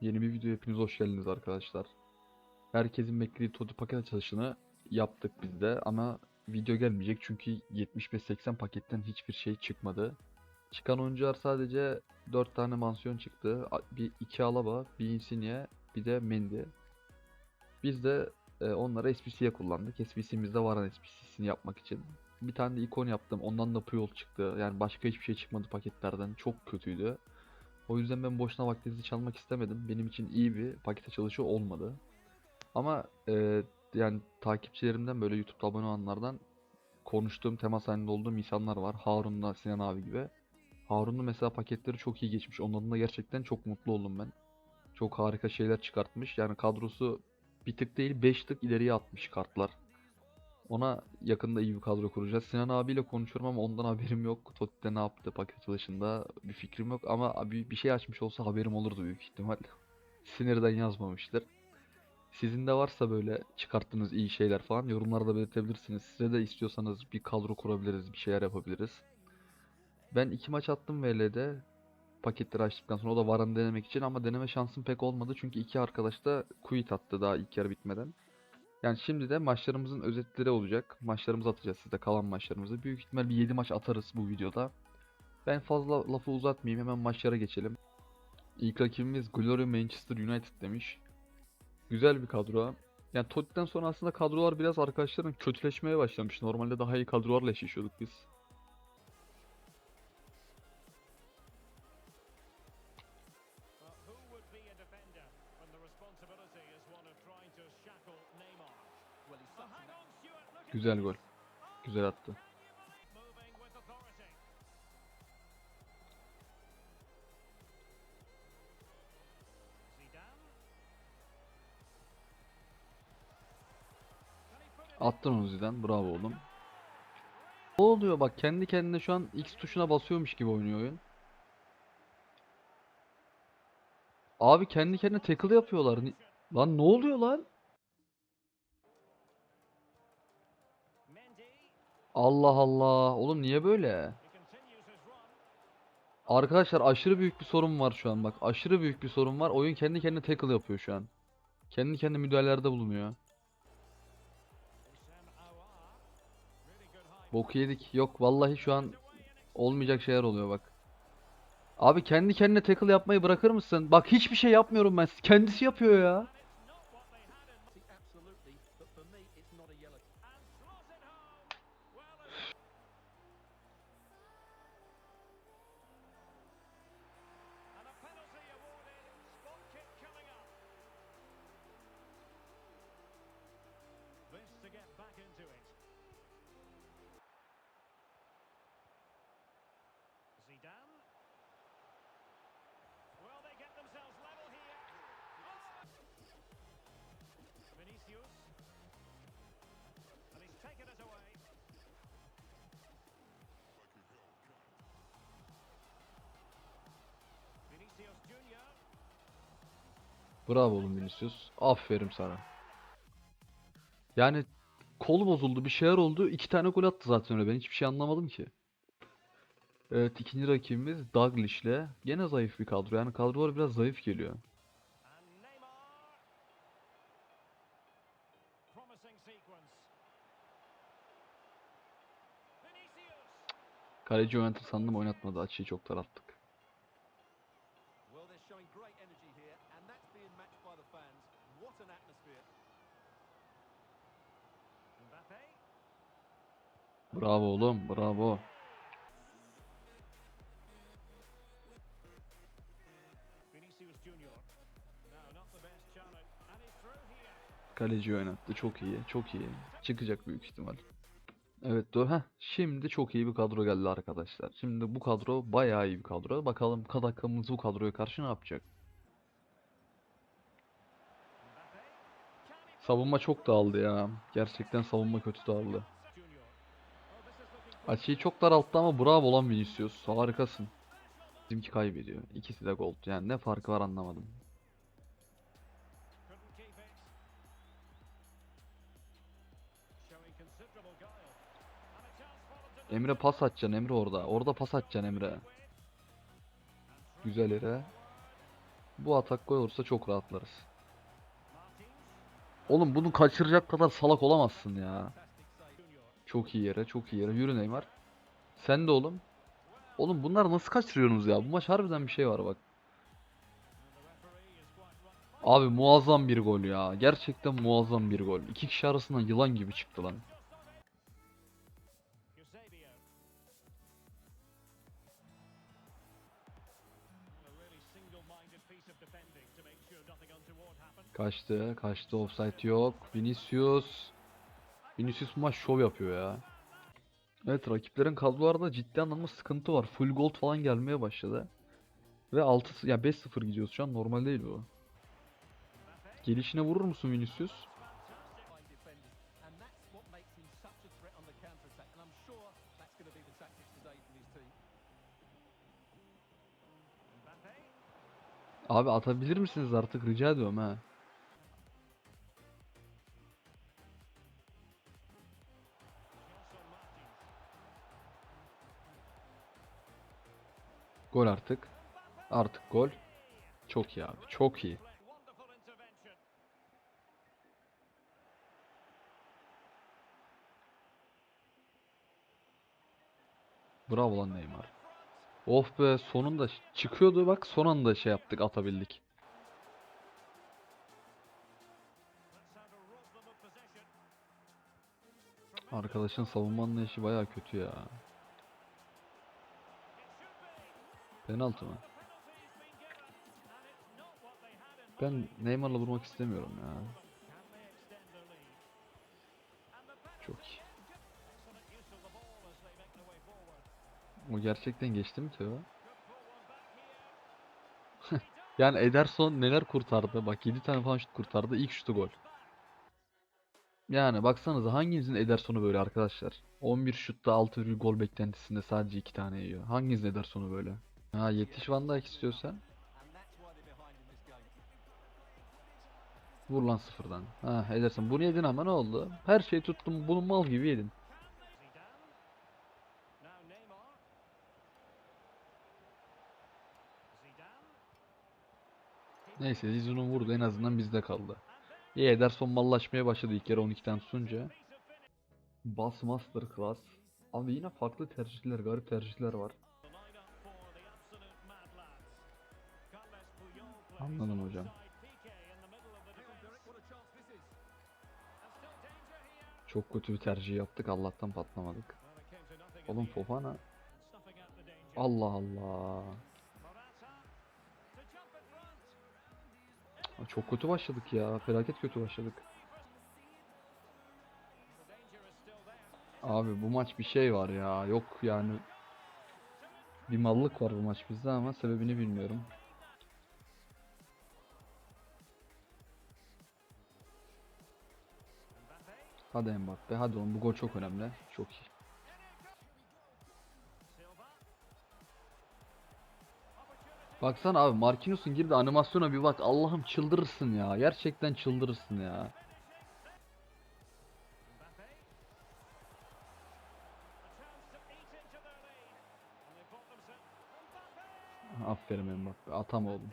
Yeni bir video hepiniz hoş geldiniz arkadaşlar. Herkesin beklediği Todi paket açılışını yaptık biz de ama video gelmeyecek çünkü 75-80 paketten hiçbir şey çıkmadı. Çıkan oyuncular sadece 4 tane mansiyon çıktı. Bir iki Alaba, bir Insigne, bir de Mendy. Biz de e, onları SBC'ye kullandık. SBC'mizde Varan SBC'sini yapmak için. Bir tane de ikon yaptım. Ondan da Puyol çıktı. Yani başka hiçbir şey çıkmadı paketlerden. Çok kötüydü. O yüzden ben boşuna vaktinizi çalmak istemedim. Benim için iyi bir paket açılışı olmadı. Ama e, yani takipçilerimden böyle YouTube'da abone olanlardan konuştuğum, temas halinde olduğum insanlar var. Harun'la Sinan abi gibi. Harun'un mesela paketleri çok iyi geçmiş. Onların da gerçekten çok mutlu oldum ben. Çok harika şeyler çıkartmış. Yani kadrosu bir tık değil 5 tık ileriye atmış kartlar. Ona yakında iyi bir kadro kuracağız. Sinan abiyle konuşuyorum ama ondan haberim yok. Totti'de ne yaptı paket açılışında bir fikrim yok ama abi bir şey açmış olsa haberim olurdu büyük ihtimal. Sinirden yazmamıştır. Sizin de varsa böyle çıkarttığınız iyi şeyler falan yorumlarda belirtebilirsiniz. Size de istiyorsanız bir kadro kurabiliriz, bir şeyler yapabiliriz. Ben iki maç attım VL'de paketleri açtıktan sonra o da Varan'ı denemek için ama deneme şansım pek olmadı çünkü iki arkadaş da quit attı daha ilk yarı bitmeden. Yani şimdi de maçlarımızın özetleri olacak. Maçlarımızı atacağız size kalan maçlarımızı. Büyük ihtimal bir 7 maç atarız bu videoda. Ben fazla lafı uzatmayayım hemen maçlara geçelim. İlk rakibimiz Glory Manchester United demiş. Güzel bir kadro. Yani Tottenham'den sonra aslında kadrolar biraz arkadaşların kötüleşmeye başlamış. Normalde daha iyi kadrolarla eşleşiyorduk biz. Güzel gol. Güzel attı. Attın onu Zidane. Bravo oğlum. Ne oluyor bak kendi kendine şu an X tuşuna basıyormuş gibi oynuyor oyun. Abi kendi kendine tackle yapıyorlar. Lan ne oluyor lan? Allah Allah. Oğlum niye böyle? Arkadaşlar aşırı büyük bir sorun var şu an bak. Aşırı büyük bir sorun var. Oyun kendi kendine tackle yapıyor şu an. Kendi kendine müdahalelerde bulunuyor. Boku yedik. Yok vallahi şu an olmayacak şeyler oluyor bak. Abi kendi kendine tackle yapmayı bırakır mısın? Bak hiçbir şey yapmıyorum ben. Kendisi yapıyor ya. Zidane. Will they get themselves level here? Vinicius. And he's taken it away. Bravo oğlum Vinicius. Aferin sana. Yani kolu bozuldu, bir şeyler oldu. İki tane gol attı zaten öyle. Ben hiçbir şey anlamadım ki. Evet ikinci rakibimiz Dalglish'le. Gene zayıf bir kadro. Yani kadrolar biraz zayıf geliyor. Kaleci oynatır sandım oynatmadı. Açıyı çok daralttık. Well, they're showing Kaleci oynattı. Çok iyi, çok iyi. Çıkacak büyük ihtimal. Evet doğru. Heh, şimdi çok iyi bir kadro geldi arkadaşlar. Şimdi bu kadro bayağı iyi bir kadro. Bakalım Kadakamız bu kadroya karşı ne yapacak? Savunma çok dağıldı ya. Gerçekten savunma kötü dağıldı. Açıyı çok daralttı ama bravo lan Vinicius. Harikasın. Bizimki kaybediyor. İkisi de gol. Yani ne farkı var anlamadım. Emre pas atacaksın Emre orada. Orada pas atacaksın Emre. Güzel yere. Bu atak gol olursa çok rahatlarız. Oğlum bunu kaçıracak kadar salak olamazsın ya. Çok iyi yere, çok iyi yere. Yürü Neymar. Sen de oğlum. Oğlum bunlar nasıl kaçırıyorsunuz ya? Bu maç harbiden bir şey var bak. Abi muazzam bir gol ya. Gerçekten muazzam bir gol. İki kişi arasından yılan gibi çıktı lan. Kaçtı, kaçtı. Offside yok. Vinicius. Vinicius maç şov yapıyor ya. Evet rakiplerin kadrolarda ciddi anlamda sıkıntı var. Full gold falan gelmeye başladı. Ve 6 ya 5-0 gidiyoruz şu an normal değil bu. Gelişine vurur musun Vinicius? Abi atabilir misiniz artık rica ediyorum ha. Gol artık. Artık gol. Çok iyi abi. Çok iyi. Bravo lan Neymar. Of be sonunda çıkıyordu bak son anda şey yaptık atabildik. Arkadaşın savunma anlayışı baya kötü ya. Penaltı mı? Ben Neymar'la vurmak istemiyorum ya. Can they O gerçekten geçti mi Teo? Yani Ederson neler kurtardı? Bak 7 tane falan şut kurtardı. İlk şutu gol. Yani baksanıza hanginizin Ederson'u böyle arkadaşlar? 11 şutta 6 gol beklentisinde sadece 2 tane yiyor. Hanginizin Ederson'u böyle? Ha yetiş Van Dijk istiyorsan. Vur lan sıfırdan. Ha Ederson bunu yedin ama ne oldu? Her şeyi tuttum bunu mal gibi yedin. Zidane. Now Neymar. Zidane. Neyse Zizou'nun vurdu en azından bizde kaldı. İyi Ederson mallaşmaya başladı ilk yarı 12 tane tutunca. Bas Masterclass. Abi yine farklı tercihler, garip tercihler var. Anladım hocam. Çok kötü bir tercih yaptık. Allah'tan patlamadık. Oğlum. Fofana. Allah Allah. Çok kötü başladık ya. Felaket kötü başladık. Abi bu maç bir şey var ya. Yok yani. Bir mallık var bu maç bizde ama sebebini bilmiyorum. Hadi Mbappe. Hadi oğlum bu gol çok önemli. Çok iyi. Baksana abi Marquinhos'un girdi animasyona bir bak. Allah'ım çıldırırsın ya. Gerçekten çıldırırsın ya. Aferin Mbappe. Atam oğlum.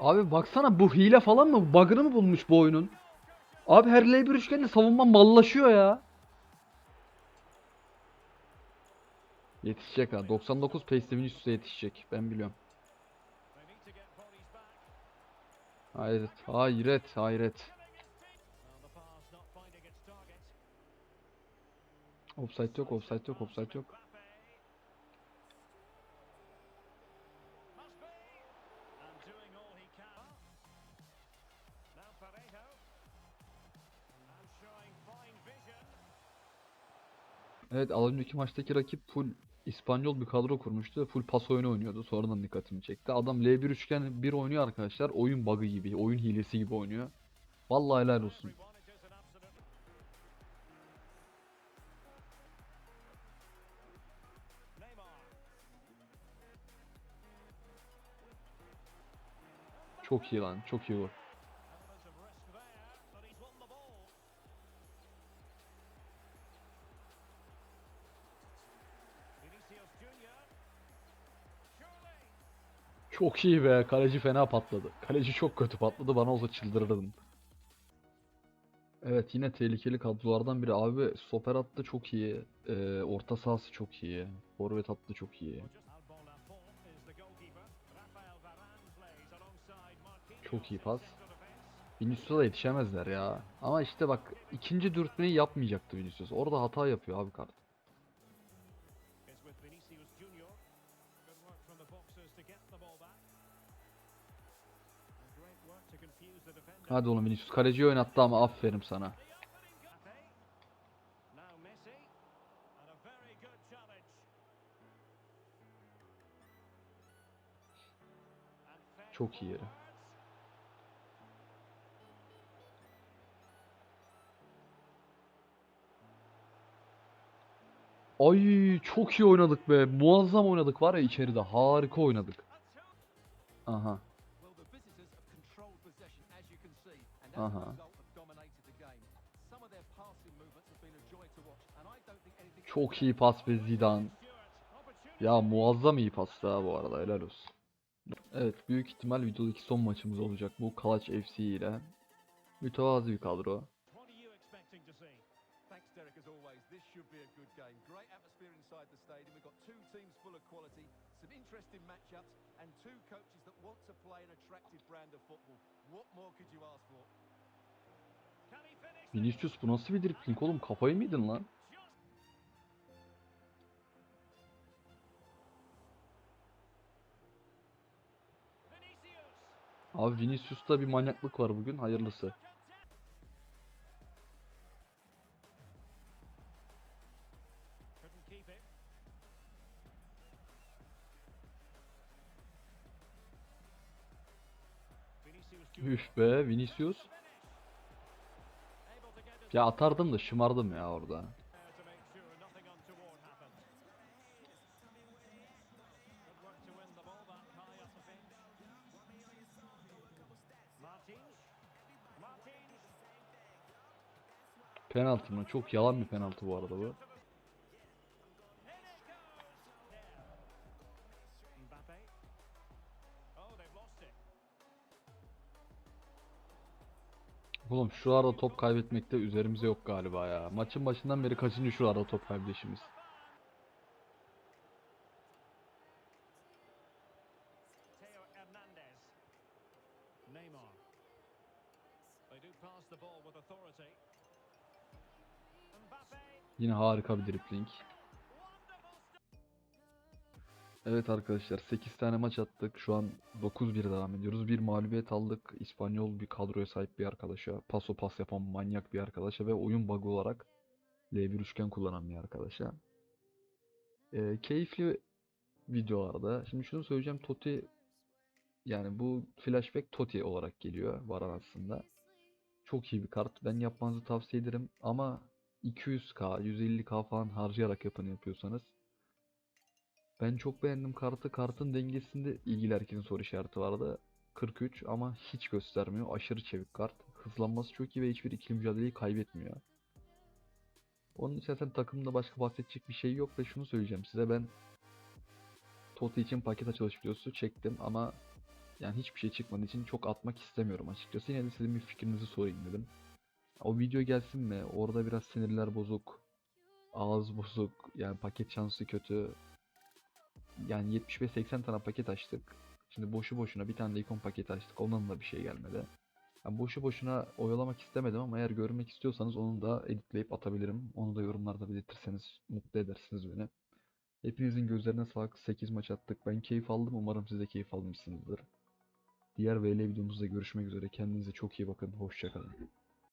Abi baksana bu hile falan mı? Bug'ını mı bulmuş bu oyunun? Abi her L1 üçgende savunma mallaşıyor ya. Yetişecek ha. 99 pace'lemin üstüne yetişecek. Ben biliyorum. Hayret, hayret, hayret. Offside yok, offside yok, offside yok. Evet, az önceki maçtaki rakip full İspanyol bir kadro kurmuştu. Full pas oyunu oynuyordu. Sonradan dikkatimi çekti. Adam L1 üçgen bir oynuyor arkadaşlar. Oyun bug'ı gibi, oyun hilesi gibi oynuyor. Vallahi helal olsun. Çok iyi lan, çok iyi bu. Çok iyi be. Kaleci fena patladı. Kaleci çok kötü patladı. Bana olsa çıldırırdım. Evet yine tehlikeli kadrolardan biri. Abi stoper hattı çok iyi. Ee, orta sahası çok iyi. Forvet hattı çok iyi. Çok iyi pas. Vinicius'a da yetişemezler ya. Ama işte bak ikinci dürtmeyi yapmayacaktı Vinicius. Orada hata yapıyor abi kart. Hadi oğlum Vinicius kaleciyi oynattı ama aferin sana. Çok iyi forwards. Ay çok iyi oynadık be. Muazzam oynadık var ya içeride. Harika oynadık. Aha. Anything. Çok iyi pas be Zidane. Ya muazzam iyi pastı ha bu arada helal olsun. Evet büyük ihtimal videodaki son maçımız olacak bu Kalaç FC ile. Mütevazi bir kadro. Vinicius bu nasıl bir dripling oğlum kafayı mı yedin lan? Abi Vinicius'ta bir manyaklık var bugün hayırlısı. Üf be Vinicius. Ya atardım da şımardım ya orada. Penaltı mı? Çok yalan bir penaltı bu arada bu. Oğlum şu arada top kaybetmekte üzerimize yok galiba ya. Maçın başından beri kaçıncı şu arada top kaybedişimiz. Yine harika bir dripling. Evet arkadaşlar 8 tane maç attık. Şu an 9-1 devam ediyoruz. Bir mağlubiyet aldık. İspanyol bir kadroya sahip bir arkadaşa. Paso pas yapan manyak bir arkadaşa ve oyun bug olarak L1 üçgen kullanan bir arkadaşa. Ee, keyifli videolarda. Şimdi şunu söyleyeceğim. Totti yani bu flashback Totti olarak geliyor Varan aslında. Çok iyi bir kart. Ben yapmanızı tavsiye ederim ama 200k, 150k falan harcayarak yapın yapıyorsanız ben çok beğendim kartı. Kartın dengesinde ilgili herkesin soru işareti vardı. 43 ama hiç göstermiyor. Aşırı çevik kart. Hızlanması çok iyi ve hiçbir ikili mücadeleyi kaybetmiyor. Onun için zaten takımda başka bahsedecek bir şey yok ve şunu söyleyeceğim size ben Totti için paket açılış videosu çektim ama yani hiçbir şey çıkmadığı için çok atmak istemiyorum açıkçası. Yine de sizin bir fikrinizi sorayım dedim. O video gelsin mi? Orada biraz sinirler bozuk. Ağız bozuk. Yani paket şansı kötü. Yani 75-80 tane paket açtık. Şimdi boşu boşuna bir tane de ikon paketi açtık. Ondan da bir şey gelmedi. Yani boşu boşuna oyalamak istemedim ama eğer görmek istiyorsanız onu da editleyip atabilirim. Onu da yorumlarda belirtirseniz mutlu edersiniz beni. Hepinizin gözlerine sağlık. 8 maç attık. Ben keyif aldım. Umarım siz de keyif almışsınızdır. Diğer VL videomuzda görüşmek üzere. Kendinize çok iyi bakın. Hoşçakalın.